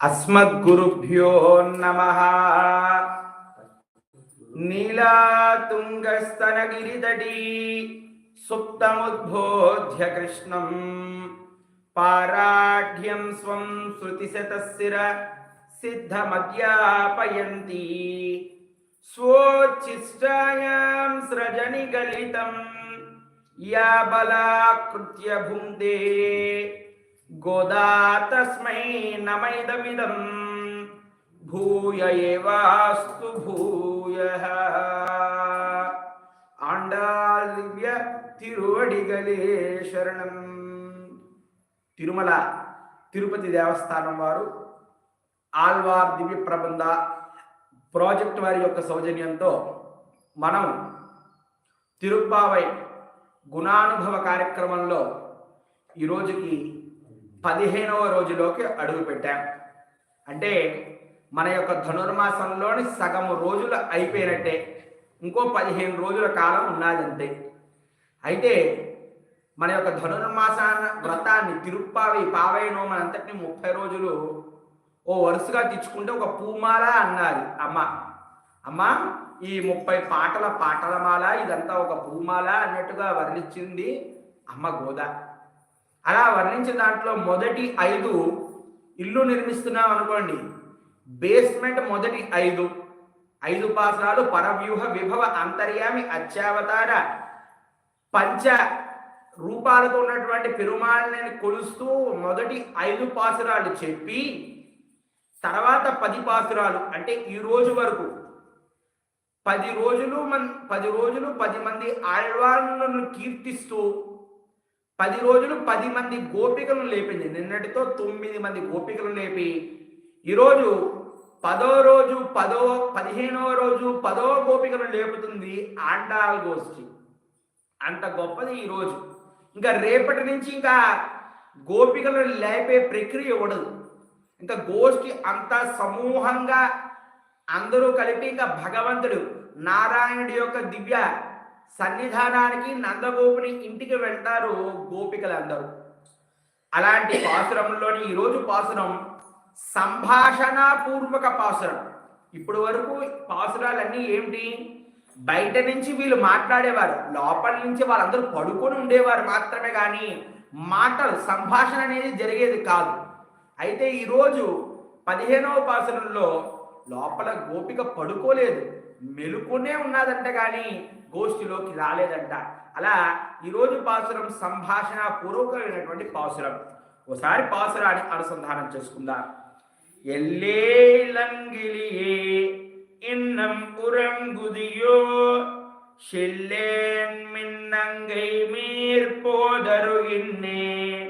అస్మద్గురుభ్యో నమ నీలాతుంగస్తనగిరిదటీ సుప్తముద్బోధ్య కృష్ణం పారాఢ్యం స్వం శృతిశతశిర సిద్ధమద్యాపయంతి స్వోచ్ఛిష్టాయాం సృజని గలితం యా బలాకృత్య భుంక్తే గోదా తస్మై నమైదమిదం భూయ ఏవాస్తు భూయ. ఆండాల్ తిరువడిగలే శరణం. తిరుమల తిరుపతి దేవస్థానం వారు ఆల్వార్ దివ్య ప్రబంధ ప్రాజెక్ట్ వారి యొక్క సౌజన్యంతో మనం తిరుప్పావై గుణానుభవ కార్యక్రమంలో ఈరోజుకి పదిహేనవ రోజులోకి అడుగు పెట్టాం. అంటే మన యొక్క ధనుర్మాసంలోని సగము రోజులు అయిపోయినట్టే ఇంకో పదిహేను రోజుల కాలం ఉన్నదంతే. అయితే మన యొక్క ధనుర్మాసాన వ్రతాన్ని తిరుప్పావి పావై అంతటిని ముప్పై రోజులు ఓ వరుసగా తెచ్చుకుంటే ఒక పూమాల అన్నది అమ్మ. అమ్మ ఈ ముప్పై పాటల పాటలమాల ఇదంతా ఒక పూమాల అన్నట్టుగా వర్ణించింది అమ్మ గోదా. అలా వర్ణించిన దాంట్లో మొదటి ఐదు ఇల్లు నిర్మిస్తున్నాం అనుకోండి. బేస్మెంట్ మొదటి ఐదు. ఐదు పాసరాలు పరవ్యూహ విభవ అంతర్యామి అత్యావతార పంచ రూపాలతో ఉన్నటువంటి పెరుమాళ్ళని కొలుస్తూ మొదటి ఐదు పాసురాలు చెప్పి తర్వాత పది పాసురాలు అంటే ఈ రోజు వరకు పది రోజులు మన్ పది రోజులు పది మంది ఆళ్వాళ్ళను కీర్తిస్తూ పది రోజులు పది మంది గోపికలను లేపింది. నిన్నటితో తొమ్మిది మంది గోపికలను లేపి ఈరోజు పదో రోజు పదో పదిహేనవ రోజు పదో గోపికను లేపుతుంది ఆండాల్ గోష్ఠి. అంత గొప్పది ఈరోజు. ఇంకా రేపటి నుంచి ఇంకా గోపికలను లేపే ప్రక్రియ ఉండదు. ఇంకా గోష్ఠి అంతా సమూహంగా అందరూ కలిపి ఇంకా భగవంతుడు నారాయణుడి యొక్క దివ్య సన్నిధానానికి నందగోపుని ఇంటికి వెళ్తారు గోపికలందరూ. అలాంటి పాసురంలోని ఈరోజు పాసురం సంభాషణ పూర్వక పాసురం. ఇప్పుడు వరకు పాసురాలన్నీ ఏమిటి? బయట నుంచి వీళ్ళు మాట్లాడేవారు. లోపల నుంచి వాళ్ళందరూ పడుకొని ఉండేవారు మాత్రమే కానీ మాటలు సంభాషణ అనేది జరిగేది కాదు. అయితే ఈరోజు పదిహేనవ పాసురంలో లోపల గోపిక పడుకోలేదు. మెలుకునే ఉన్నదంట కానీ గోష్ఠిలోకి రాలేదంట అలా ఈరోజు పాసురం సంభాషణ పూర్వకమైనటువంటి పాసురం ఒకసారి పాసురాన్ని అనుసంధానం చేసుకుందాం எல்லேலங்கிலியே இன்னம் உறங்குதியோ செல்லேன் மின்னங்கை மீர்போதரு இன்னே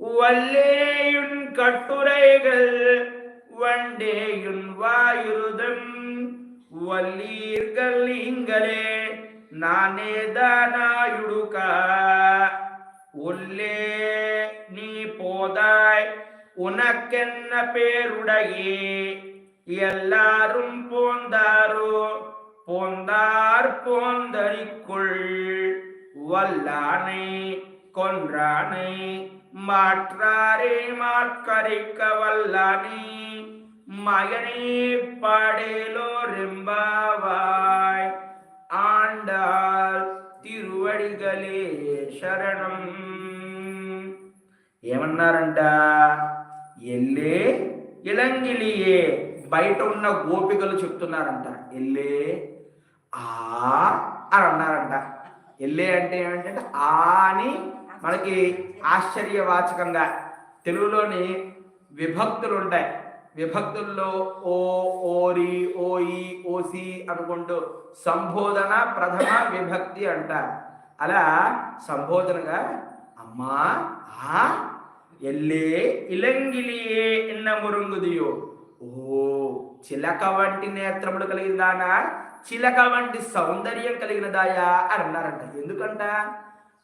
வல்லேயுன் கட்டுரைகள் வண்டேயுன் வாயுருதம் வல்லீர்கள் நீங்களே நானே தானாயுடுக. உள்ளே நீ போதாய் உனக்கென்ன பேருடையே? எல்லாரும் போந்தாரோ? போந்தார் போந்தரிக்குள். வல்லானை கொன்றானை மாற்றாரே மாற்கரிக்க வல்லானே. மகனே பாடேலோ ரெம்பாவாய் ஆண்டாள் திருவடிகளே శరణం ఏమన్నారంట ఎల్లే ఇలంగిలియే బయట ఉన్న గోపికలు చెప్తున్నారంట ఎల్లే ఆ అని అన్నారంట ఎల్లే అంటే ఏమంటే ఆ అని మనకి ఆశ్చర్యవాచకంగా తెలుగులోని విభక్తులు ఉంటాయి విభక్తుల్లో ఓ ఓరి ఓయి ఓసి అనుకుంటూ సంబోధన ప్రథమ విభక్తి అంటారు. అలా సంబోధనగా అమ్మా ఆ ఎల్లే ఇలంగిలియే ఇన్న మురుంగుదియో. ఓ చిలక వంటి నేత్రములు కలిగిందానా చిలక వంటి సౌందర్యం కలిగినదాయా అని అన్నారంట. ఎందుకంట?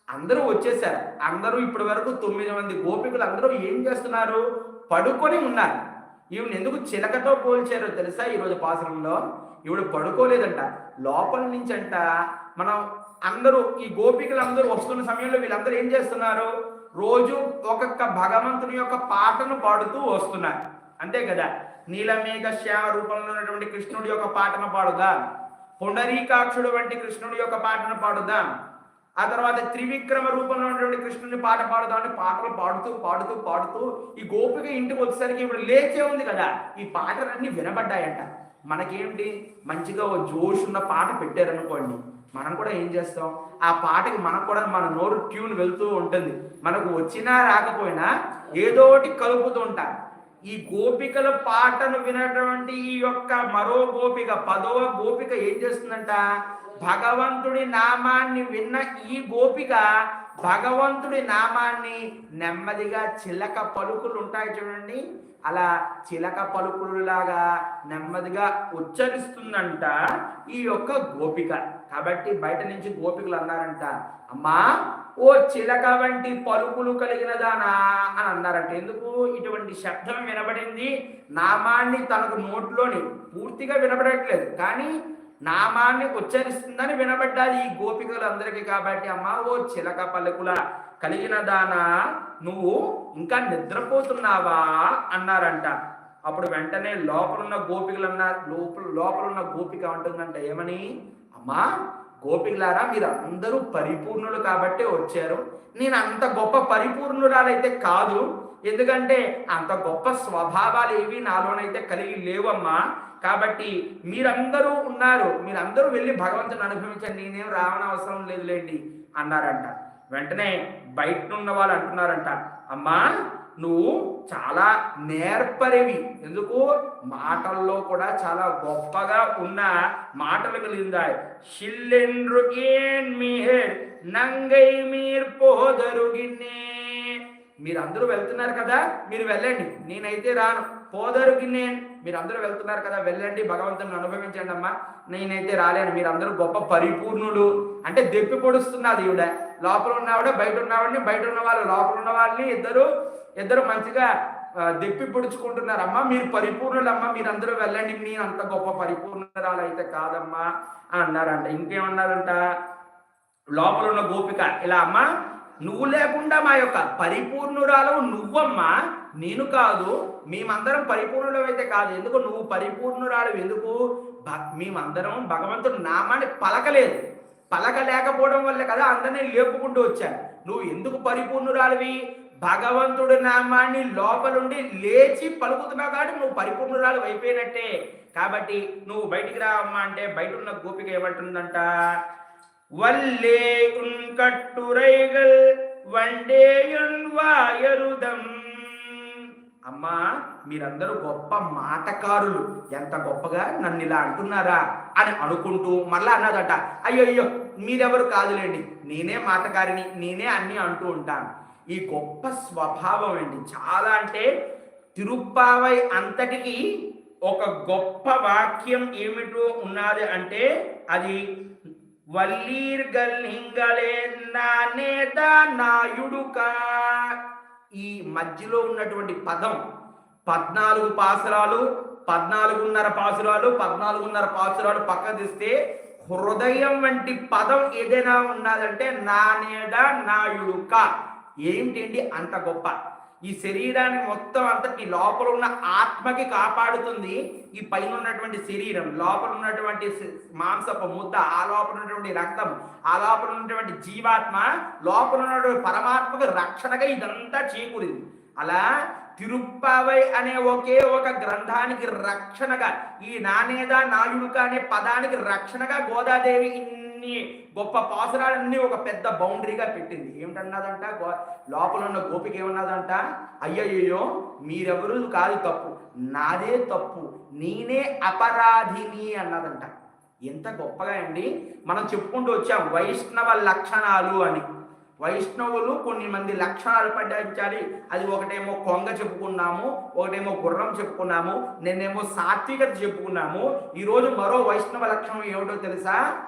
అందరూ వచ్చేసారు. అందరూ ఇప్పటి వరకు తొమ్మిది మంది గోపికలు అందరూ ఏం చేస్తున్నారు? పడుకొని ఉన్నారు. ఈవిడ ఎందుకు చిలకతో పోల్చారో తెలుసా ఈరోజు పాసరంలో ఈవిడ పడుకోలేదంట. లోపల నుంచి అంట మనం అందరూ ఈ గోపికలు అందరూ వస్తున్న సమయంలో వీళ్ళందరూ ఏం చేస్తున్నారు? రోజు ఒక్కొక్క భగవంతుని యొక్క పాటను పాడుతూ వస్తున్నారు. అంతే కదా? నీలమేఘ శ్యామ రూపంలో ఉన్నటువంటి కృష్ణుడి యొక్క పాటను పాడుదాం. పుండరీకాక్షుడు వంటి కృష్ణుడి యొక్క పాటను పాడుదాం. ఆ తర్వాత త్రివిక్రమ రూపంలో ఉన్నటువంటి కృష్ణుని పాట పాడుదామని పాటలు పాడుతూ పాడుతూ పాడుతూ ఈ గోపిక ఇంటికి వచ్చేసరికి ఇప్పుడు లేచే ఉంది కదా. ఈ పాటలన్నీ వినబడ్డాయంట. మనకేంటి? మంచిగా ఓ జోష్ ఉన్న పాట పెట్టారనుకోండి మనం కూడా ఏం చేస్తాం? ఆ పాటకి మనకు కూడా మన నోరు ట్యూన్ వెళ్తూ ఉంటుంది. మనకు వచ్చినా రాకపోయినా ఏదో ఒకటి కలుపుతూ ఉంటాం. ఈ గోపికల పాటను వినటువంటి ఈ యొక్క మరో గోపిక పదవ గోపిక ఏం చేస్తుందంట? భగవంతుడి నామాన్ని విన్న ఈ గోపిక భగవంతుడి నామాన్ని నెమ్మదిగా చిలక పలుకులు ఉంటాయి చూడండి. అలా చిలక పలుకులులాగా నెమ్మదిగా ఉచ్చరిస్తుందంట ఈ యొక్క గోపిక. కాబట్టి బయట నుంచి గోపికలు అన్నారంట అమ్మా ఓ చిలక వంటి పలుకులు కలిగిన దానా అని అన్నారంట. ఎందుకు? ఇటువంటి శబ్దం వినబడింది. నామాన్ని తనకు నోట్లోని పూర్తిగా వినబడట్లేదు. కానీ నామాన్ని ఉచ్చరిస్తుందని వినబడ్డాది ఈ గోపికలందరికీ కాబట్టి అమ్మా ఓ చిలక పలుకుల కలిగిన దానా నువ్వు ఇంకా నిద్రపోతున్నావా? అన్నారంట. అప్పుడు వెంటనే లోపలున్న గోపికలు అన్నారు లోపల లోపలున్న గోపిక అంటుందంట ఏమని? అమ్మా గోపికలారా మీరు అందరూ పరిపూర్ణులు కాబట్టే వచ్చారు. నేను అంత గొప్ప పరిపూర్ణురాలైతే కాదు. ఎందుకంటే అంత గొప్ప స్వభావాలు ఏవి నాలోనైతే కలిగి లేవమ్మా. కాబట్టి మీరందరూ ఉన్నారు మీరందరూ వెళ్ళి భగవంతుని అనుభవించండి నేనేం రావణ అవసరం లేదులేండి అన్నారంట. వెంటనే బయట ఉన్న వాళ్ళు అంటున్నారంట అమ్మా నువ్వు చాలా నేర్పరివి ఎందుకు? మాటల్లో కూడా చాలా గొప్పగా ఉన్న మాటలు కలిగిందా షిల్లెండ్రు ఏన్ నంగై మీర్ పోదరుగిన్నే మీరు అందరూ వెళ్తున్నారు కదా మీరు వెళ్ళండి నేనైతే రాను. పోదరుగిన్నే మీరు అందరూ వెళ్తున్నారు కదా వెళ్ళండి భగవంతుని అనుభవించండి అమ్మా. నేనైతే రాలేను మీరందరూ గొప్ప పరిపూర్ణులు. అంటే దెప్పి పొడుస్తున్నది ఈవిడ లోపల ఉన్నవాడే బయట ఉన్నవాడిని బయట ఉన్న వాళ్ళు లోపల ఉన్న వాళ్ళని ఇద్దరు ఇద్దరు మంచిగా దెప్పి పొడుచుకుంటున్నారమ్మా మీరు పరిపూర్ణులమ్మా మీరు అందరూ వెళ్ళండి. నేను అంత గొప్ప పరిపూర్ణరాలు అయితే కాదమ్మా అని అన్నారంట. ఇంకేమన్నారంట? లోపల ఉన్న గోపిక ఇలా అమ్మా నువ్వు లేకుండా మా యొక్క పరిపూర్ణురాలు నువ్వమ్మా నేను కాదు మేమందరం పరిపూర్ణులం అయితే కాదు. ఎందుకు? నువ్వు పరిపూర్ణురాడు ఎందుకు? మేమందరం భగవంతుడు నామాన్ని పలకలేదు. పలకలేకపోవడం వల్ల కదా అందరినీ లేపుకుంటూ వచ్చాను నువ్వు ఎందుకు పరిపూర్ణురాలివి? భగవంతుడి నామాన్ని లోపలుండి లేచి పలుకుతున్నావు కాబట్టి నువ్వు పరిపూర్ణురాలు అయిపోయినట్టే. కాబట్టి నువ్వు బయటికి రావమ్మా అంటే బయట ఉన్న గోపిక ఏమంటుందంట? వల్లే ఉన్ కట్టురైగల్ వండేయున్ వాయరుదం. అమ్మా మీరందరూ గొప్ప మాటకారులు. ఎంత గొప్పగా నన్ను ఇలా అంటున్నారా అని అనుకుంటూ మళ్ళా అన్నదట. అయ్యో అయ్యో మీరెవరు కాదులేండి. నేనే మాటకారిని నేనే అన్ని అంటూ ఉంటాను. ఈ గొప్ప స్వభావం అండి. చాలా అంటే తిరుప్పావై అంతటికి ఒక గొప్ప వాక్యం ఏమిటో ఉన్నది అంటే అది వల్లీర్ గల్హింగలే నానేదా నాయుడుకా ఈ మధ్యలో ఉన్నటువంటి పదం పద్నాలుగు పాసురాలు పద్నాలుగున్నర పాసురాలు పద్నాలుగున్నర పాసురాలు పక్క తీస్తే హృదయం వంటి పదం ఏదైనా ఉన్నదంటే నానేద నాయుడుక ఏంటండి అంత గొప్ప. ఈ శరీరాన్ని మొత్తం అంతటి లోపల ఉన్న ఆత్మకి కాపాడుతుంది. ఈ పైన ఉన్నటువంటి శరీరం లోపల ఉన్నటువంటి మాంసపు ముద్ద ఆ లోపల ఉన్నటువంటి రక్తం ఆ లోపల ఉన్నటువంటి జీవాత్మ లోపల ఉన్నటువంటి పరమాత్మకు రక్షణగా ఇదంతా చేకూరింది. అలా తిరుప్పావై అనే ఒకే ఒక గ్రంథానికి రక్షణగా ఈ నానేదా నాయుడుక అనే పదానికి రక్షణగా గోదాదేవి ఇన్ని గొప్ప పాసురాలన్నీ ఒక పెద్ద బౌండరీగా పెట్టింది. ఏమిటన్నదంట? గో లోపల ఉన్న గోపిక ఏమన్నదంట? అయ్యయ్యో మీరెవరు కాదు తప్పు. నాదే తప్పు. నేనే అపరాధిని అన్నదంట. ఎంత గొప్పగా అండి. మనం చెప్పుకుంటూ వచ్చాం వైష్ణవ లక్షణాలు అని. వైష్ణవులు కొన్ని మంది లక్షణాలు పడ్డాయించాలి అది ఒకటేమో కొంగ చెప్పుకున్నాము ఒకటేమో గుర్రం చెప్పుకున్నాము నేనేమో సాత్వికత చెప్పుకున్నాము. ఈరోజు మరో వైష్ణవ లక్షణం ఏమిటో తెలుసా?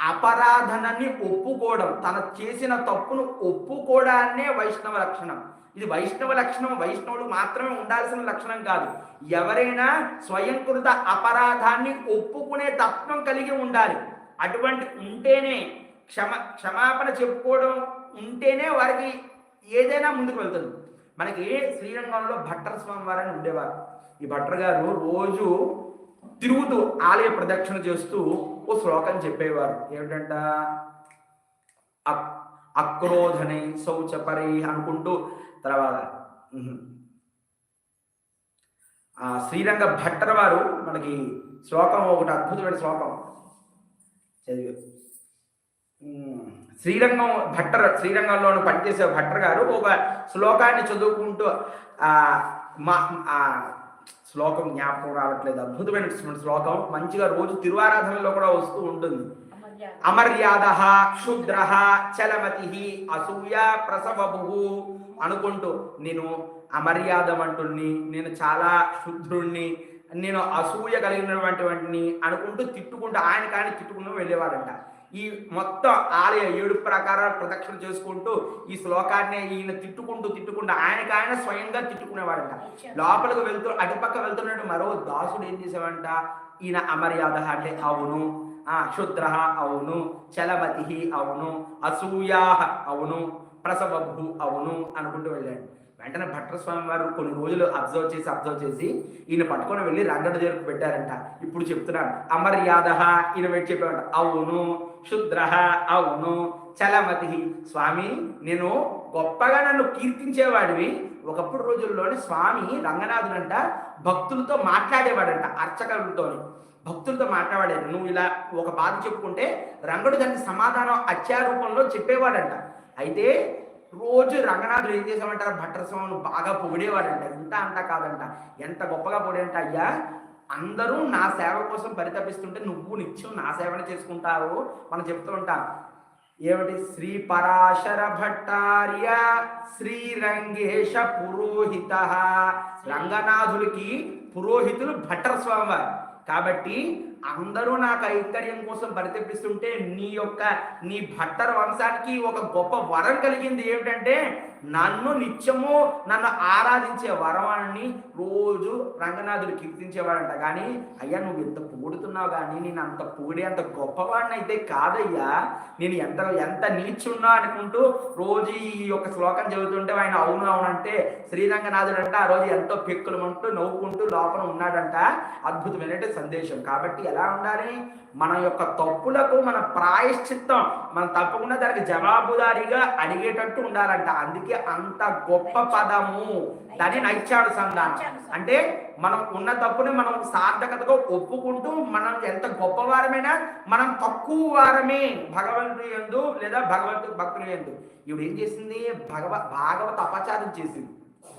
అపరాధనని ఒప్పుకోవడం తన చేసిన తప్పును ఒప్పుకోవడాన్నే వైష్ణవ లక్షణం. ఇది వైష్ణవ లక్షణం వైష్ణవుడు మాత్రమే ఉండాల్సిన లక్షణం కాదు. ఎవరైనా స్వయంకృత అపరాధాన్ని ఒప్పుకునే తత్వం కలిగి ఉండాలి. అటువంటి ఉంటేనే క్షమ క్షమాపణ చెప్పుకోవడం ఉంటేనే వారికి ఏదైనా ముందుకు వెళ్తుంది. మనకి శ్రీరంగంలో భట్టర్ స్వామి వారని ఉండేవారు. ఈ భట్టర్ గారు రోజు తిరుగుతూ ఆలయ ప్రదక్షిణ చేస్తూ ఓ శ్లోకం చెప్పేవారు. ఏమిటంట? అక్- అక్రోధనే శౌచపరి అనుకుంటూ తర్వాత శ్రీరంగ భట్టర్ వారు మనకి శ్లోకం ఒకటి అద్భుతమైన శ్లోకం చదివి. శ్రీరంగం భట్టర్ శ్రీరంగంలో పనిచేసే భట్టర్ గారు ఒక శ్లోకాన్ని చదువుకుంటూ మా శ్లోకం జ్ఞాపకం రావట్లేదు. అద్భుతమైన శ్లోకం. మంచిగా రోజు తిరువారాధనలో కూడా వస్తూ ఉంటుంది. అమర్యాద. క్షుద్ర చలమతి అసూయ ప్రసవభు అనుకుంటూ నేను అమర్యాదమంటుణ్ణి నేను చాలా శుద్రుణ్ణి నేను అసూయ కలిగినటువంటి అనుకుంటూ తిట్టుకుంటూ ఆయన కానీ తిట్టుకుంటూ వెళ్ళేవాడంట. ఈ మొత్తం ఆలయ ఏడు ప్రకారాలు ప్రదక్షిణ చేసుకుంటూ ఈ శ్లోకాన్ని ఈయన తిట్టుకుంటూ తిట్టుకుంటూ ఆయనకి ఆయన స్వయంగా తిట్టుకునేవాడంట. లోపలికి వెళ్తూ అటుపక్క వెళ్తున్నట్టు మరో దాసుడు ఏం చేసేవాడంట? ఈయన అమర్యాద అంటే అవును ఆ క్షుద్ర అవును చలమతి అవును అసూయా అవును ప్రసవభు అవును అనుకుంటూ వెళ్ళాడు. వెంటనే భట్టర్ స్వామి వారు కొన్ని రోజులు అబ్జర్వ్ చేసి అబ్జర్వ్ చేసి ఈయన పట్టుకొని వెళ్ళి రంగడి దగ్గరకు పెట్టారంట. ఇప్పుడు చెప్తున్నాను అమర్యాద ఈయన పెట్టి చెప్పారంట అవును క్షుద్ర అవును. చలమతి. స్వామి నేను గొప్పగా నన్ను కీర్తించేవాడివి. ఒకప్పుడు రోజుల్లోనే స్వామి రంగనాథుడంట భక్తులతో మాట్లాడేవాడంట అర్చకులతో భక్తులతో మాట్లాడాడు నువ్వు ఇలా ఒక బాధ చెప్పుకుంటే రంగడు దానికి సమాధానం అత్యారూపంలో చెప్పేవాడంట. అయితే రోజు రంగనాథుడు ఏం చేసామంటారు భట్ట స్వామిని బాగా పొగిడేవాడంట. ఇంత అంత కాదంట. ఎంత గొప్పగా పొగిడంట అయ్యా అందరూ నా సేవ కోసం పరితపిస్తుంటే నువ్వు నిత్యం నా సేవన చేసుకుంటావు మనం చెప్తూ ఉంటాం. ఏమిటి? శ్రీ పరాశర భట్టార్య శ్రీ రంగేశ పురోహిత. రంగనాథుడికి పురోహితులు భట్టర్ స్వామివారు. కాబట్టి అందరూ నా కైంకర్యం కోసం పరితపిస్తుంటే నీ యొక్క నీ భట్టర్ వంశానికి ఒక గొప్ప వరం కలిగింది ఏమిటంటే నన్ను నిత్యము నన్ను ఆరాధించే వరవాణ్ణి రోజు రంగనాథుడు కీర్తించేవాడంట. కానీ అయ్యా నువ్వు ఎంత పొగుడుతున్నావు కానీ నేను అంత పొగిడే అంత గొప్పవాడిని అయితే కాదయ్యా. నేను ఎంత ఎంత నీచున్నా అనుకుంటూ రోజు ఈ యొక్క శ్లోకం చదువుతుంటే ఆయన అవును అవునంటే శ్రీరంగనాథుడు అంటే ఆ రోజు ఎంతో పెక్కులమంటూ నవ్వుకుంటూ లోపల ఉన్నాడంట. అద్భుతమైన సందేశం. కాబట్టి ఎలా ఉండాలి? మన యొక్క తప్పులకు మన ప్రాయశ్చిత్తం మనం తప్పకుండా దానికి జవాబుదారీగా అడిగేటట్టు ఉండాలంట. అందుకే అంత గొప్ప పదము. దాని నైత్యానుసంధానం అంటే మనం ఉన్న తప్పుని మనం సార్థకతగా ఒప్పుకుంటూ మనం ఎంత గొప్పవారమైనా మనం తక్కువ వారమే భగవంతుడు ఎందు లేదా భగవంతుడు భక్తులు ఎందు ఇవిడు ఏం చేసింది? భగవ భాగవత అపచారం చేసింది.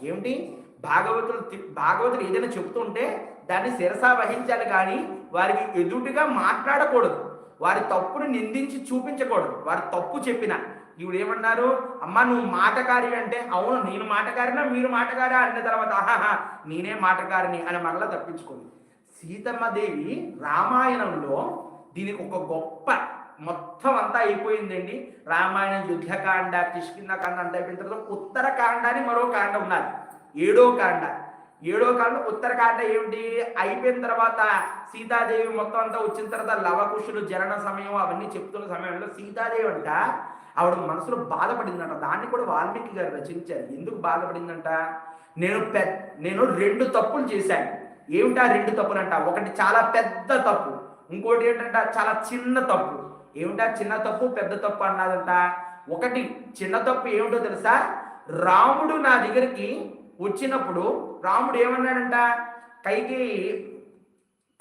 ఏమిటి? భాగవతులు భాగవతులు ఏదైనా చెప్తుంటే దాన్ని శిరసా వహించాలి కానీ వారికి ఎదుటిగా మాట్లాడకూడదు. వారి తప్పును నిందించి చూపించకూడదు. వారి తప్పు చెప్పిన. ఈవిడ ఏమన్నారు అమ్మ నువ్వు మాటకారి అంటే అవును నేను మాటకారినా? మీరు మాటకారా? అన్న తర్వాత ఆహాహా నేనే మాటకారిని అని మరలా తప్పించుకుంది. సీతమ్మదేవి రామాయణంలో దీనికి ఒక గొప్ప మొత్తం అంతా అయిపోయిందండి. రామాయణం యుద్ధకాండ కిష్కిందకాండ అంతా అయిపోయిన తర్వాత ఉత్తరకాండ అని మరో కాండ ఉన్నది. ఏడో కాండ. ఏడో కాండ ఉత్తరకాండ ఏమిటి? అయిపోయిన తర్వాత సీతాదేవి మొత్తం అంతా వచ్చిన తర్వాత లవకుశులు జనన సమయం అవన్నీ చెప్తున్న సమయంలో సీతాదేవి అంట ఆవిడ మనసులో బాధపడిందంట. దాన్ని కూడా వాల్మీకి గారు రచించారు. ఎందుకు బాధపడిందంట? నేను పె నేను రెండు తప్పులు చేశాను. ఏమిటా రెండు తప్పులంట? ఒకటి చాలా పెద్ద తప్పు ఇంకోటి ఏంటంట చాలా చిన్న తప్పు. ఏమిటా చిన్న తప్పు? పెద్ద తప్పు అన్నదంట. ఒకటి చిన్న తప్పు ఏమిటో తెలుసా? రాముడు నా దగ్గరికి వచ్చినప్పుడు రాముడు ఏమన్నాడంట? కైకి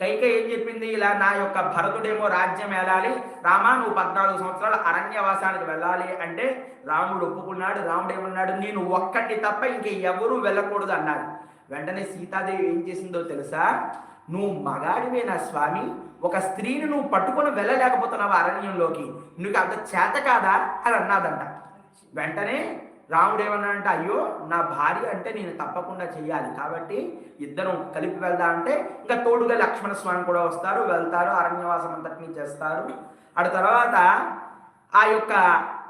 కైక ఏం చెప్పింది? ఇలా నా యొక్క భరతుడేమో రాజ్యం వెళ్ళాలి రామా నువ్వు పద్నాలుగు సంవత్సరాలు అరణ్యవాసానికి వెళ్ళాలి అంటే రాముడు ఒప్పుకున్నాడు. రాముడు ఏమన్నాడు? నేను ఒక్కటి తప్ప ఇంక ఎవరు వెళ్ళకూడదు అన్నాడు. వెంటనే సీతాదేవి ఏం చేసిందో తెలుసా? నువ్వు మగాడివే నా స్వామి ఒక స్త్రీని నువ్వు పట్టుకొని వెళ్ళలేకపోతున్నావు అరణ్యంలోకి? నీకు అంత చేత కాదా? అని అన్నాదంట. వెంటనే రాముడు ఏమన్నాడంటే అయ్యో నా భార్య అంటే నేను తప్పకుండా చెయ్యాలి. కాబట్టి ఇద్దరం కలిపి వెళ్దా అంటే ఇంకా తోడుగా లక్ష్మణ స్వామి కూడా వస్తారు వెళ్తారు అరణ్యవాసం అంతటిని చేస్తారు. ఆ తర్వాత ఆ యొక్క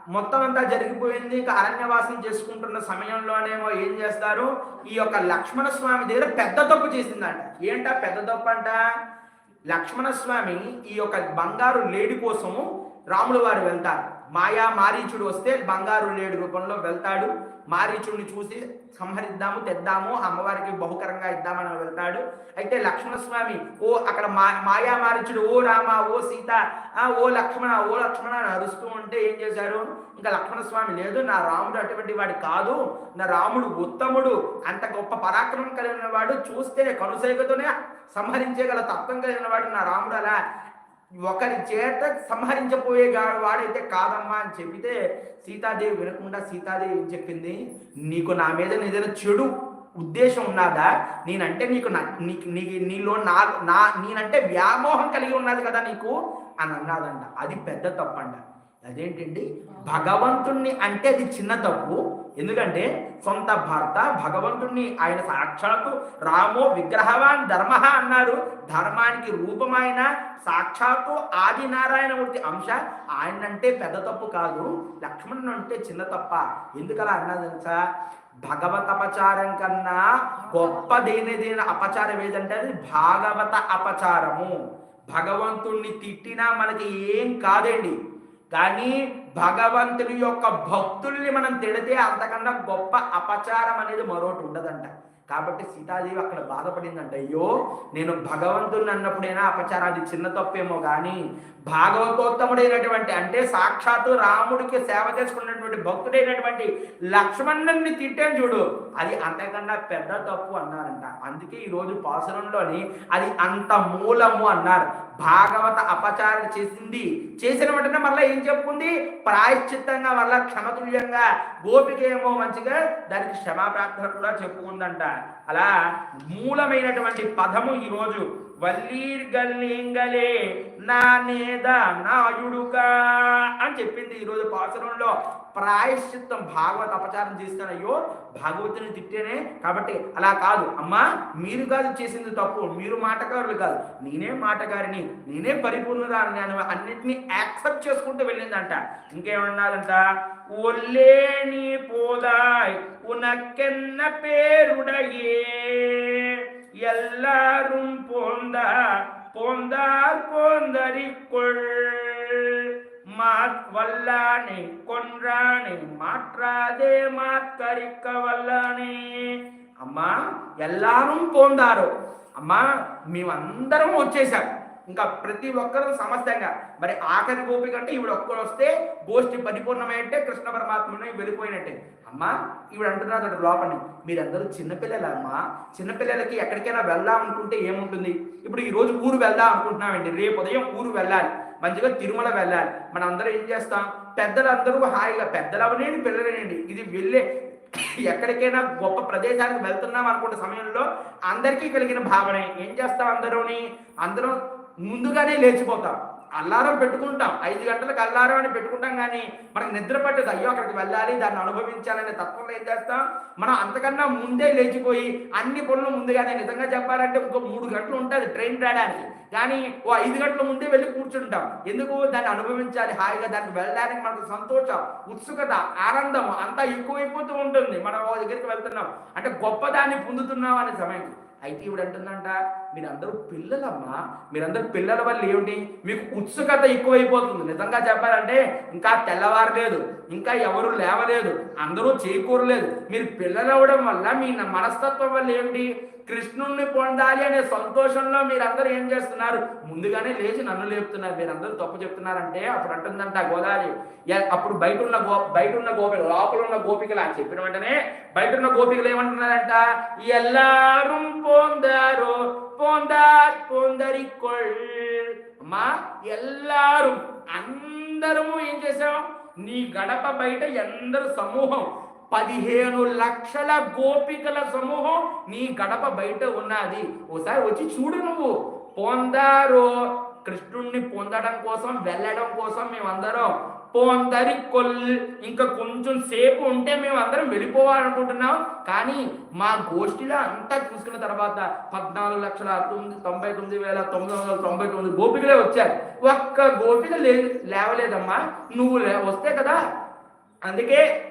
మొత్తం అంతా జరిగిపోయింది. ఇంకా అరణ్యవాసం చేసుకుంటున్న సమయంలోనేమో ఏం చేస్తారు? ఈ యొక్క లక్ష్మణ స్వామి దగ్గర పెద్ద తప్పు చేసిందంట. ఏంట పెద్ద తప్పు అంట? లక్ష్మణ స్వామి ఈ యొక్క బంగారు లేడి కోసము రాముల వారు వెళ్తారు. మాయా మారీచుడు వస్తే బంగారు లేడు రూపంలో వెళ్తాడు. మారీచుడిని చూసి సంహరిద్దాము తెద్దాము అమ్మవారికి బహుకరంగా ఇద్దామని వెళ్తాడు. అయితే లక్ష్మణస్వామి ఓ అక్కడ మా మాయా మారీచుడు ఓ రామ ఓ సీత ఆ ఓ లక్ష్మణ ఓ లక్ష్మణ అని అరుస్తూ ఉంటే ఏం చేశారు? ఇంకా లక్ష్మణస్వామి లేదు నా రాముడు అటువంటి వాడు కాదు. నా రాముడు ఉత్తముడు. అంత గొప్ప పరాక్రమం కలిగిన వాడు. చూస్తే కనుసైగతోనే సంహరించగల తత్వం కలిగిన వాడు నా రాముడు అలా ఒకరి చేత సంహరించబోయే గా- వాడైతే కాదమ్మా అని చెబితే సీతాదేవి వినకుండా సీతాదేవి ఏం చెప్పింది? నీకు నా మీద ఏదైనా చెడు ఉద్దేశం ఉన్నదా? నేనంటే నీకు నా- నీకు నీ నీలో నా నా నేనంటే వ్యామోహం కలిగి ఉన్నది కదా నీకు? అని అన్నాదంట అది పెద్ద తప్పండ అదేంటండి? భగవంతుణ్ణి అంటే అది చిన్న తప్పు. ఎందుకంటే సొంత భర్త భగవంతుణ్ణి ఆయన సాక్షాత్తు రామో విగ్రహవాన్ ధర్మ అన్నారు. ధర్మానికి రూపమైన సాక్షాత్తు ఆది నారాయణమూర్తి అంశ ఆయనంటే పెద్ద తప్పు కాదు. లక్ష్మణుడు అంటే చిన్న తప్ప. ఎందుకలా అన్నది భగవత అపచారం కన్నా గొప్ప అపచారం ఏదంటే అది భాగవత అపచారము. భగవంతుణ్ణి తిట్టినా మనకి ఏం కాదండి. కానీ భగవంతుడి యొక్క భక్తుల్ని మనం తిడితే అంతకన్నా గొప్ప అపచారం అనేది మరొకటి ఉండదంట. కాబట్టి సీతాదేవి అక్కడ బాధపడిందంట అయ్యో నేను భగవంతుని అన్నప్పుడైనా అపచారం అది చిన్న తప్పేమో కానీ భాగవతోత్తముడైనటువంటి అంటే సాక్షాత్తు రాముడికి సేవ చేసుకున్నటువంటి భక్తుడైనటువంటి లక్ష్మణుని తిట్టాను చూడు. అది అంతకన్నా పెద్ద తప్పు అన్నారంట. అందుకే ఈరోజు పాసురంలోని అది అంత మూలము అన్నారు. భాగవత అపచారం చేసింది. చేసిన వెంటనే మళ్ళీ ఏం చెప్పుకుంది? ప్రాయశ్చిత్తంగా మళ్ళీ క్షమతుల్యంగా గోపికేమో మంచిగా దానికి క్షమాప్రార్థన కూడా చెప్పుకుందంట. అలా మూలమైనటువంటి పదము ఈరోజు వల్లీర్గల్లింగలే నా నేద నాయుడుగా అని చెప్పింది ఈరోజు పాసురంలో ప్రాయశ్చిత్తం భాగవత అపచారం చేస్తాను అయ్యో భాగవతుని తిట్టేనే కాబట్టి అలా కాదు. అమ్మా మీరు కాదు చేసింది తప్పు మీరు మాటగారులు కాదు. నేనే మాటగారిని నేనే పరిపూర్ణదా అని అన్నిటినీ యాక్సెప్ట్ చేసుకుంటూ వెళ్ళిందంట. ఇంకేమన్నారంట ఒల్లేని పోదాయ్ ఉనకెన్న పేరుడయే ఎల్లారు పోందా పొందరి పోందరికొళ్ మాత్వల్లాని కొండ్రాని మాట్లాదే మాత్కరిక్క వల్లాని అమ్మా ఎల్లారూ పోండారు. అమ్మా మేమందరం వచ్చేసాం ఇంకా ప్రతి ఒక్కరూ సమస్తంగా. మరి ఆఖరి గోపి కంటే ఈవిడ ఒక్కరు వస్తే గోష్ఠి పరిపూర్ణమైంటే కృష్ణ పరమాత్మని వెళ్ళిపోయినట్టే. అమ్మా ఈవిడ అంటున్నారు అక్కడ లోపలి మీరందరూ చిన్నపిల్లలు అమ్మా. చిన్నపిల్లలకి ఎక్కడికైనా వెళ్దాం అనుకుంటే ఏముంటుంది? ఇప్పుడు ఈ రోజు ఊరు వెళ్దాం అనుకుంటున్నామండి. రేపు ఉదయం ఊరు వెళ్ళాలి. మంచిగా తిరుమల వెళ్ళాలి. మనం అందరం ఏం చేస్తాం? పెద్దలందరూ హాయిగా పెద్దలు అవనేది పిల్లలేనండి ఇది వెళ్ళే ఎక్కడికైనా గొప్ప ప్రదేశానికి వెళ్తున్నాం అనుకున్న సమయంలో అందరికీ కలిగిన భావనే. ఏం చేస్తాం అందరూని? అందరం ముందుగానే లేచిపోతాం. అల్లారం పెట్టుకుంటాం. ఐదు గంటలకు అల్లారం అని పెట్టుకుంటాం కానీ మనకు నిద్ర పట్టదు. అయ్యో అక్కడికి వెళ్ళాలి దాన్ని అనుభవించాలనే తత్వంలో ఏం చేస్తాం? మనం అంతకన్నా ముందే లేచిపోయి అన్ని పనులు ముందుగానే నిజంగా చెప్పాలంటే ఇంకో మూడు గంటలు ఉంటుంది ట్రైన్ రావడానికి. కానీ ఓ ఐదు గంటల ముందే వెళ్ళి కూర్చుంటాం. ఎందుకు? దాన్ని అనుభవించాలి హాయిగా దానికి వెళ్ళడానికి మనకు సంతోషం ఉత్సుకత ఆనందం అంతా ఎక్కువైపోతూ ఉంటుంది. మనం దగ్గరికి వెళ్తున్నాం. అంటే గొప్పదాన్ని పొందుతున్నాం అనే సమయం. అయితే ఇవిడ అంటుందంట మీరందరూ పిల్లలమ్మా మీరందరూ పిల్లల వల్ల ఏమిటి? మీకు ఉత్సుకత ఎక్కువైపోతుంది. నిజంగా చెప్పాలంటే ఇంకా తెల్లవారలేదు ఇంకా ఎవరు లేవలేదు అందరూ చేకూరలేదు. మీరు పిల్లలు అవ్వడం వల్ల మీ మనస్తత్వం వల్ల ఏమిటి? కృష్ణుణ్ణి పొందాలి అనే సంతోషంలో మీరందరూ ఏం చేస్తున్నారు? ముందుగానే లేచి నన్ను లేపుతున్నారు. మీరందరూ తప్పు చెప్తున్నారంటే అప్పుడు అంటుందంట గోదావరి. ఎ- అప్పుడు బయట ఉన్న గో బయట ఉన్న గోపిక లోపల ఉన్న గోపికలు అని చెప్పిన వెంటనే బయట ఉన్న గోపికలు ఏమంటున్నారంట? ఎల్లారు పొందారు పొందార్ పొందరికొల్ అమ్మా ఎల్లారు అందరము ఏం చేసాం నీ గడప బయట ఎందరు సమూహం పదిహేను లక్షల గోపికల సమూహం నీ గడప బయట ఉన్నది. ఓసారి వచ్చి చూడు నువ్వు. పొందారు కృష్ణుణ్ణి పొందడం కోసం వెళ్ళడం కోసం మేమందరం పొందరి కొల్ ఇంకా కొంచెం సేపు ఉంటే మేము అందరం వెళ్ళిపోవాలనుకుంటున్నాం. కానీ మా గోష్ఠిలో అంతా చూసుకున్న తర్వాత పద్నాలుగు లక్షల తొమ్మిది తొంభై తొమ్మిది వేల తొమ్మిది వందల తొంభై తొమ్మిది గోపికలే వచ్చారు. ఒక్క గోపిక లే లేవలేదమ్మా. నువ్వు వస్తే కదా. అందుకే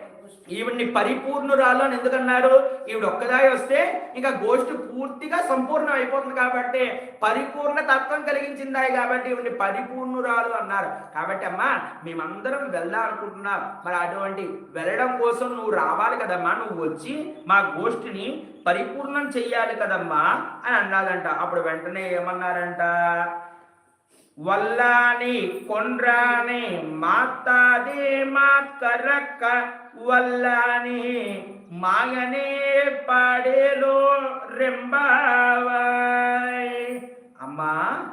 ఈవిడ్ని పరిపూర్ణురాలు అని ఎందుకన్నారు ఈవిడ ఒక్కదాయి వస్తే ఇంకా గోష్ఠి పూర్తిగా సంపూర్ణం అయిపోతుంది కాబట్టి పరిపూర్ణ తత్వం కలిగించిందాయి కాబట్టి ఈవిడ్ని పరిపూర్ణురాలు అన్నారు. కాబట్టి అమ్మా మేమందరం వెళ్దాం అనుకుంటున్నాం. మరి అటువంటి వెళ్ళడం కోసం నువ్వు రావాలి కదమ్మా. నువ్వు వచ్చి మా గోష్ఠిని పరిపూర్ణం చెయ్యాలి కదమ్మా అని అన్నాదంట అప్పుడు వెంటనే ఏమన్నారంట? వల్లాని కొండ్రాని మాతాది మా కరక్క వల్లాని మాయనే పాడేలో రెంబావాయ్. అమ్మా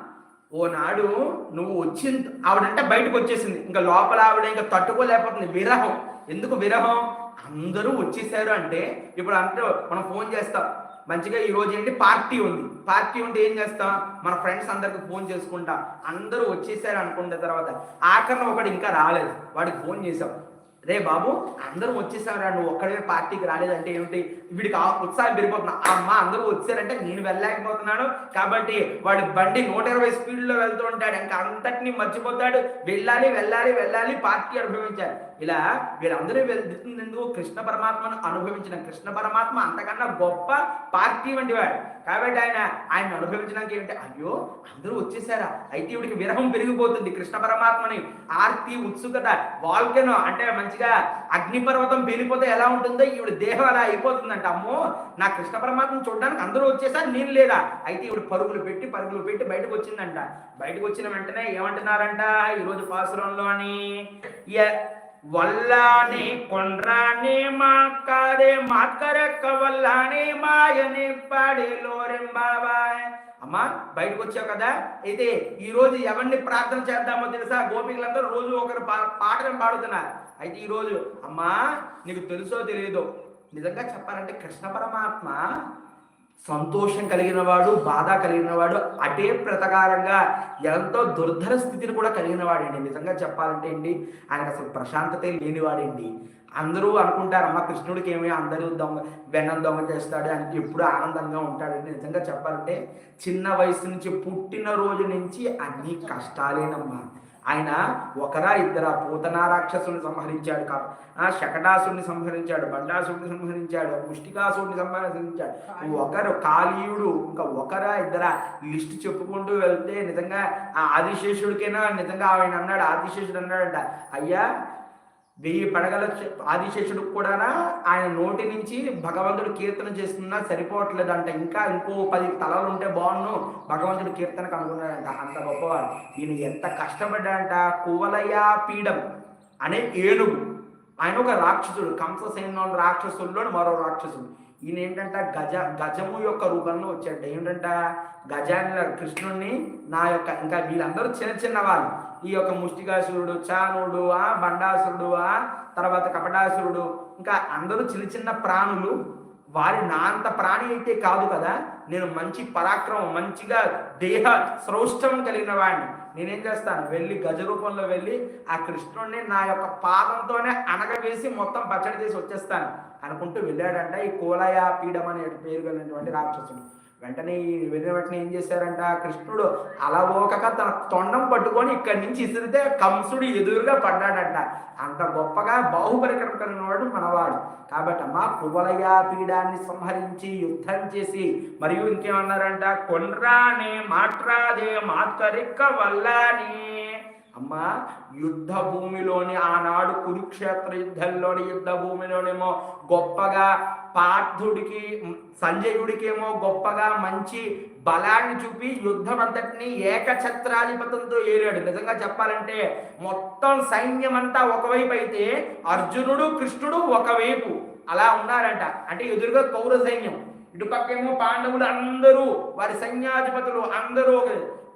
ఓనాడు నువ్వు వచ్చింది ఆవిడంటే బయటకు వచ్చేసింది. ఇంకా లోపల ఆవిడ ఇంకా తట్టుకోలేకపోతుంది. విరహం. ఎందుకు విరహం? అందరూ వచ్చేసారు అంటే ఇప్పుడు అంటే మనం ఫోన్ చేస్తాం. మంచిగా ఈ రోజు ఏంటి? పార్టీ ఉంది. పార్టీ ఉంటే ఏం చేస్తాం? మన ఫ్రెండ్స్ అందరికి ఫోన్ చేసుకుంటాం. అందరూ వచ్చేసారు అనుకున్న తర్వాత ఆఖరణ ఒకటి ఇంకా రాలేదు. వాడికి ఫోన్ చేసాం రే బాబు అందరూ వచ్చేసారా నువ్వు ఒక్కడే పార్టీకి రాలేదంటే ఏమిటి వీడికి ఆ ఉత్సాహం పెరిగిపోతున్నా అమ్మ అందరూ వచ్చారంటే నేను వెళ్ళలేకపోతున్నాను. కాబట్టి వాడు బండి నూట ఇరవై స్పీడ్లో వెళ్తూ ఉంటాడు. ఇంకా అంతటినీ మర్చిపోతాడు. వెళ్ళాలి వెళ్ళాలి వెళ్ళాలి పార్టీ అనుభవించాలి. ఇలా వీళ్ళందరూ వెళ్తుంది ఎందుకు కృష్ణ పరమాత్మను అనుభవించిన కృష్ణ పరమాత్మ అంతకన్నా గొప్ప పార్టీ వంటి వాడు. కాబట్టి ఆయన ఆయన అనుభవించడానికి ఏమిటి? అయ్యో అందరూ వచ్చేసారా? అయితే ఇవిడికి విరహం పెరిగిపోతుంది కృష్ణ పరమాత్మని. ఆర్తి ఉత్సుకత వాల్కెనో అంటే మంచిగా అగ్నిపర్వతం పేలిపోతే ఎలా ఉంటుందో ఈవిడ దేహం అలా అయిపోతుందంట. అమ్మో నా కృష్ణ పరమాత్మను చూడడానికి అందరూ వచ్చేసారు నేను లేదా? అయితే ఈవిడ పరుగులు పెట్టి పరుగులు పెట్టి బయటకు వచ్చిందంట. బయటకు వచ్చిన వెంటనే ఏమంటున్నారంట? ఈరోజు పాసురంలో అని వల్లాని కొండ్రాని మాకారే మాత్కరక్క వల్లాని మాయని పాడేలో బాబాయ్. అమ్మా బయటకు వచ్చావు కదా? అయితే ఈ రోజు ఎవరిని ప్రార్థన చేద్దామో తెలుసా? గోపికలందరూ రోజు ఒకరు పాటలు పాడుతున్నారు. అయితే ఈ రోజు అమ్మా నీకు తెలుసో తెలియదో నిజంగా చెప్పాలంటే కృష్ణ పరమాత్మ సంతోషం కలిగిన వాడు బాధ కలిగిన వాడు అటే ప్రతకారంగా ఎంతో దుర్ధర స్థితిని కూడా కలిగిన వాడండి నిజంగా చెప్పాలంటే అండి ఆయనకు అసలు ప్రశాంతతే లేనివాడండి. అందరూ అనుకుంటారు అమ్మ కృష్ణుడికి ఏమి అందరూ దొంగ వెన్నం దొంగ చేస్తాడు ఆయనకి ఎప్పుడు ఆనందంగా ఉంటాడండి. నిజంగా చెప్పాలంటే చిన్న వయసు నుంచి పుట్టిన రోజు నుంచి అన్ని కష్టాలేనమ్మా. ఆయన ఒకరా ఇద్దరా పూతనా రాక్షసుని సంహరించాడు కా శకటాసుని సంహరించాడు బండాసుని సంహరించాడు ముష్టికాసుని సంహరించాడు. ఒకరు కాళీయుడు ఇంకా ఒకరా ఇద్దరా? లిస్ట్ చెప్పుకుంటూ వెళ్తే నిజంగా ఆ ఆదిశేషుడికైనా నిజంగా ఆయన అన్నాడు ఆదిశేషుడు అన్నాడంట అయ్యా వెయ్యి పడగల ఆదిశేషుడు కూడా ఆయన నోటి నుంచి భగవంతుడు కీర్తన చేస్తున్నా సరిపోవట్లేదు అంట ఇంకా ఇంకో పది తలలు ఉంటే బాగున్ను భగవంతుడు కీర్తనకు అనుకున్నాడంట అంత గొప్పవాడు. ఈయన ఎంత కష్టపడ్డాడంట? కువలయా పీడం అనే ఏనుగు. ఆయన ఒక రాక్షసుడు కంస సైన్యం రాక్షసుల్లో మరో రాక్షసుడు. ఈయన ఏంటంట గజ గజము యొక్క రూపంలో వచ్చాడు. ఏంటంట గజాన్ని కృష్ణుణ్ణి నా యొక్క ఇంకా వీళ్ళందరూ చిన్న చిన్న వాళ్ళు. ఈ యొక్క ముష్టికాసురుడు చానుడు ఆ బండాసురుడు ఆ తర్వాత కపటాసురుడు ఇంకా అందరూ చిన్న చిన్న ప్రాణులు. వారి నా అంత ప్రాణి అయితే కాదు కదా. నేను మంచి పరాక్రమం మంచిగా దేహ శ్రౌష్టం కలిగిన వాడిని నేనేం చేస్తాను? వెళ్ళి గజ రూపంలో వెళ్ళి ఆ కృష్ణుడిని నా యొక్క పాదంతోనే అనగవేసి మొత్తం పచ్చడి చేసి వచ్చేస్తాను అనుకుంటూ వెళ్ళాడంట ఈ కోలయ పీడం అనే పేరు కలిగినటువంటి రాక్షసుడు. వెంటనే వెళ్ళిన వెంటనే ఏం చేశారంట కృష్ణుడు అలవోకక తన తొండం పట్టుకొని ఇక్కడి నుంచి ఇసిరితే కంసుడు ఎదురుగా పడ్డాడంట. అంత గొప్పగా బాహుపరికరం కలిగినవాడు మనవాడు. కాబట్టి అమ్మ కువలయా పీడాన్ని సంహరించి యుద్ధం చేసి మరియు ఇంకేమన్నారంట కొన్రానే మాట్రాదే మాత్కరిక్క వల్లాని అమ్మా యుద్ధ భూమిలోని ఆనాడు కురుక్షేత్ర యుద్ధంలోని యుద్ధ భూమిలోనేమో గొప్పగా పార్థుడికి సంజయుడికేమో గొప్పగా మంచి బలాన్ని చూపి యుద్ధం అంతటినీ ఏకఛత్రాధిపతంతో ఏలాడు. నిజంగా చెప్పాలంటే మొత్తం సైన్యం అంతా ఒకవైపు అయితే అర్జునుడు కృష్ణుడు ఒకవైపు అలా ఉన్నారంట. అంటే ఎదురుగా కౌర సైన్యం ఇటుపక్కేమో పాండవులు అందరూ వారి సైన్యాధిపతులు అందరూ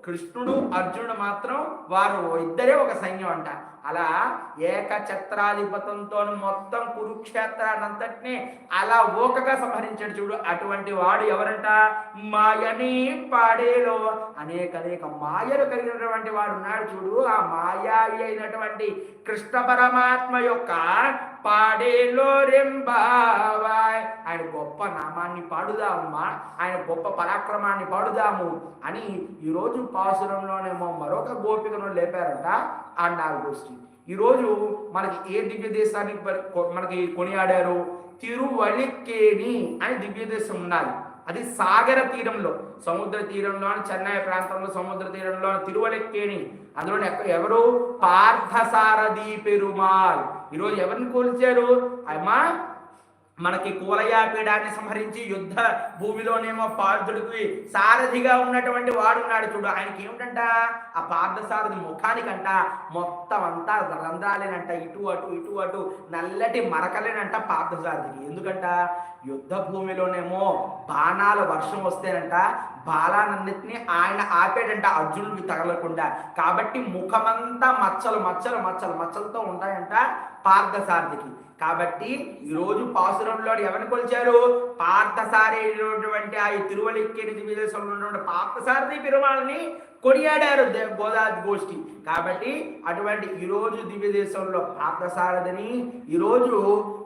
కృష్ణుడు అర్జునుడు మాత్రం వారు ఇద్దరే ఒక సైన్యం అంట అలా ఏకఛత్రాధిపతంతో మొత్తం కురుక్షేత్రాన్నంతటినీ అలా ఓకగా సంహరించాడు చూడు. అటువంటి వాడు ఎవరంట? మాయని పాడేలో. అనేక అనేక మాయలు కలిగినటువంటి వాడు ఉన్నాడు చూడు. ఆ మాయావి అయినటువంటి కృష్ణ పరమాత్మ యొక్క పాడేలో రెంబావాయ్ ఆయన గొప్ప నామాన్ని పాడుదామమ్మా ఆయన గొప్ప పరాక్రమాన్ని పాడుదాము అని ఈరోజు పాసురంలోనేమో మరొక గోపికను లేపారంట ఆ నాలుగోష్ఠి ఈరోజు మనకి ఏ దివ్య దేశానికి మనకి కొనియాడారు? తిరువళిక్కేని అని దివ్య దేశం ఉన్నది. అది సాగర తీరంలో సముద్ర తీరంలో చెన్నై ప్రాంతంలో సముద్ర తీరంలో తిరువలెక్కేణి. అందులో ఎవరు? పార్థసారథి పెరుమాల్ ఈరోజు ఎవరిని కోల్చారు? అమ్మా మనకి కూలయాపీడాన్ని సంహరించి యుద్ధ భూమిలోనేమో పార్థుడికి సారథిగా ఉన్నటువంటి వాడు ఉన్నాడు చూడు. ఆయనకి ఏమిటంట? ఆ పార్థసారథి ముఖానికంట. మొత్తం అంతా రంధ్రాలేనంట. ఇటు అటు ఇటు అటు నల్లటి మరకలేనంట పార్థసారథికి. ఎందుకంట? యుద్ధ భూమిలోనేమో బాణాల వర్షం వస్తేనంట బాలానందిని ఆయన ఆపాడంట అర్జునుడికి తగలకుండా. కాబట్టి ముఖమంతా మచ్చలు మచ్చలు మచ్చలు మచ్చలతో ఉంటాయంట పార్థసారథికి. కాబట్టి ఈరోజు పాసురంలో ఎవరిని కొలిచారు? పార్థసారి అయినటువంటి ఆ తిరువలిక్కేని విదేశంలో ఉన్నటువంటి పార్థసారథి పెరుమాళని కొనియాడారు గోదావరి గోష్ఠి. కాబట్టి అటువంటి ఈరోజు దివ్య దేశంలో పార్థసారథిని ఈరోజు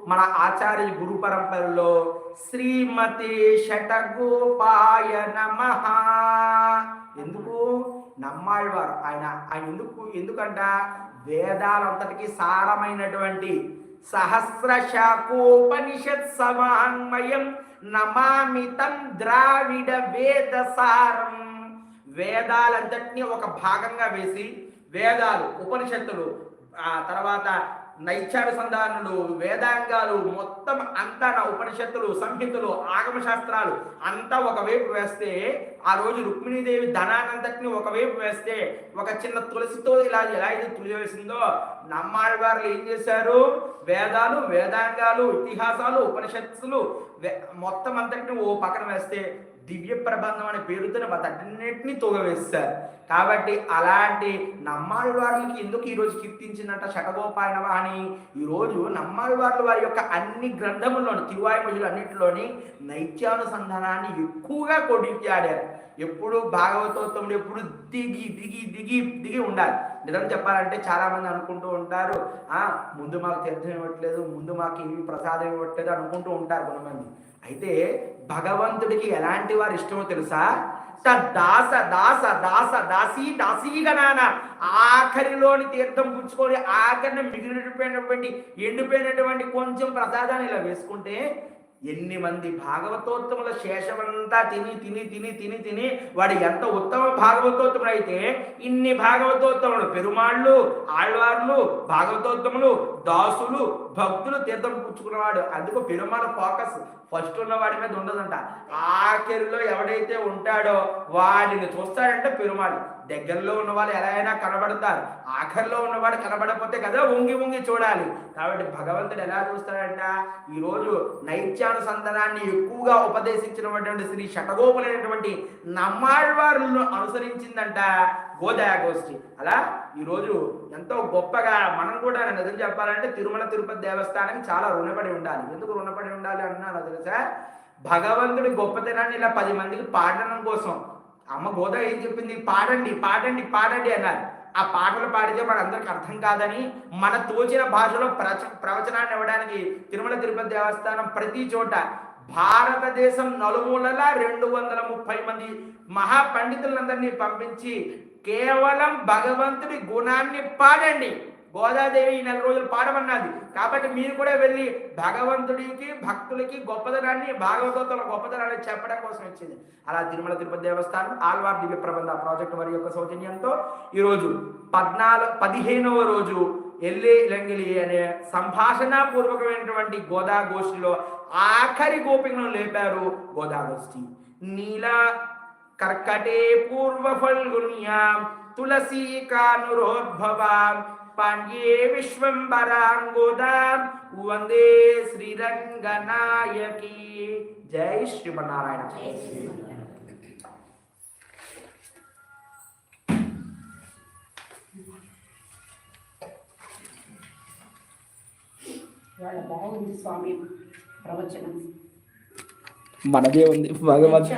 మన ఆచార్య గురు పరంపరలో శ్రీమతి శటగోపాయ నమ. ఎందుకు? నమ్మాళ్ళవారు. ఆయన ఆయన ఎందుకు ఎందుకంట? వేదాలంతటికి సారమైనటువంటి సహస్రశాఖోపనిషత్ సమాన్మయం నమామితం ద్రావిడ వేద సారం వేదాలంతటినీ ఒక భాగంగా వేసి వేదాలు ఉపనిషత్తులు ఆ తర్వాత నైత్యానుసంధానులు వేదాంగాలు మొత్తం అంతా నా ఉపనిషత్తులు సంహితులు ఆగమ శాస్త్రాలు అంతా ఒకవైపు వేస్తే ఆ రోజు రుక్మిణీదేవి ధనానంతటిని ఒకవైపు వేస్తే ఒక చిన్న తులసితో ఇలా ఎలా అయితే తులివేసిందో నమ్మాడి వారు ఏం చేశారు? వేదాలు వేదాంగాలు ఇతిహాసాలు ఉపనిషత్తులు మొత్తం అంతటిని ఓ పక్కన వేస్తే దివ్య ప్రబంధం అనే పేరుతో వాటన్నిటిని తొగవేస్తారు కాబట్టి అలాంటి నమ్మాలి వారికి ఎందుకు ఈరోజు కీర్తించిందంట శటగోపాయనవ అని ఈరోజు నమ్మాలి వారి వారి యొక్క అన్ని గ్రంథముల్లోని తిరువాయుమజులు అన్నింటిలోని నైత్యానుసంధానాన్ని ఎక్కువగా కొడిచాడారు ఎప్పుడు భాగవతోత్తముడు ఎప్పుడు దిగి దిగి దిగి దిగి ఉండాలి. నిజం చెప్పాలంటే చాలామంది అనుకుంటూ ఉంటారు ముందు మాకు తీర్థం ఇవ్వట్లేదు ముందు మాకు ఇవి ప్రసాదం ఇవ్వట్లేదు అనుకుంటూ ఉంటారు కొంతమంది. అయితే భగవంతుడికి ఎలాంటి వారు ఇష్టమో తెలుసా? దాస దాస దాస దాసీ దాసీగనాన ఆఖరిలోని తీర్థం పుచ్చుకొని ఆఖరిని మిగిలిపోయినటువంటి ఎండిపోయినటువంటి కొంచెం ప్రసాదాన్ని ఇలా వేసుకుంటే ఎన్ని మంది భాగవతోత్తముల శేషమంతా తిని తిని తిని తిని తిని వాడు ఎంత ఉత్తమ భాగవతోత్తముడు అయితే ఇన్ని భాగవతోత్తములు పెరుమాళ్ళు ఆళ్వార్లు భాగవతోత్తములు దాసులు భక్తులు తీర్థం పుచ్చుకున్నవాడు. అందుకు పెరుమాళ ఫోకస్ ఫస్ట్ ఉన్నవాడి మీద ఉండదంట. ఆఖరిలో ఎవడైతే ఉంటాడో వాడిని చూస్తాడంటే పెరుమాళి. దగ్గరలో ఉన్న వాళ్ళు ఎలా అయినా కనబడతారు. ఆఖరిలో ఉన్నవాడు కనబడకపోతే కదా వంగి వంగి చూడాలి. కాబట్టి భగవంతుడు ఎలా చూస్తాడంట? ఈరోజు నైత్యానుసంధానాన్ని ఎక్కువగా ఉపదేశించినటువంటి శ్రీ షటగోపులైనటువంటి నమ్మాళ్వారులను అనుసరించిందంట గోదాగోష్ఠి అలా ఈరోజు ఎంతో గొప్పగా మనం కూడా నిజం చెప్పాలంటే తిరుమల తిరుపతి దేవస్థానానికి చాలా రుణపడి ఉండాలి. ఎందుకు రుణపడి ఉండాలి అన్నాను తెలుసా? భగవంతుడి గొప్పతనాన్ని ఇలా పది మందికి పాడడం కోసం. అమ్మ గోదా ఏం చెప్పింది? పాడండి పాడండి పాడండి అన్నారు. ఆ పాటలు పాడితే మన అందరికి అర్థం కాదని మన తోచిన భాషలో ప్రచ ప్రవచనాన్ని ఇవ్వడానికి తిరుమల తిరుపతి దేవస్థానం ప్రతి చోట భారతదేశం నలుమూలలా రెండు వందల ముప్పై మంది మహాపండితులందరినీ పంపించి కేవలం భగవంతుడి గుణాన్ని పాడండి. గోదాదేవి ఈ నెల రోజులు పాడమన్నది. కాబట్టి మీరు కూడా వెళ్ళి భగవంతుడికి భక్తులకి గొప్పదనాన్ని భాగవతోత్తల గొప్పదనాన్ని చెప్పడం కోసం వచ్చింది. అలా తిరుమల తిరుపతి దేవస్థానం ఆల్వార్ దివ్య ప్రబంధ ప్రాజెక్టు వారి యొక్క సౌజన్యంతో ఈరోజు పద్నాలుగు పదిహేనవ రోజు ఎల్లి లంగిలి అనే సంభాషణ పూర్వకమైనటువంటి గోదా గోష్ఠిలో ఆఖరి గోపికను లేపారు గోదా గోష్ఠి నీలా కర్కటే పూర్వ ఫల్గున్యాం తులసీ కానురోద్భవాం పాండ్యే విశ్వంబరాంగోదాం వందే శ్రీరంగనాయకి. జై శ్రీమన్నారాయణ. వాళ్ళ బాగుంది స్వామి ప్రవచనం. మనదే ఉంది భగవంత్.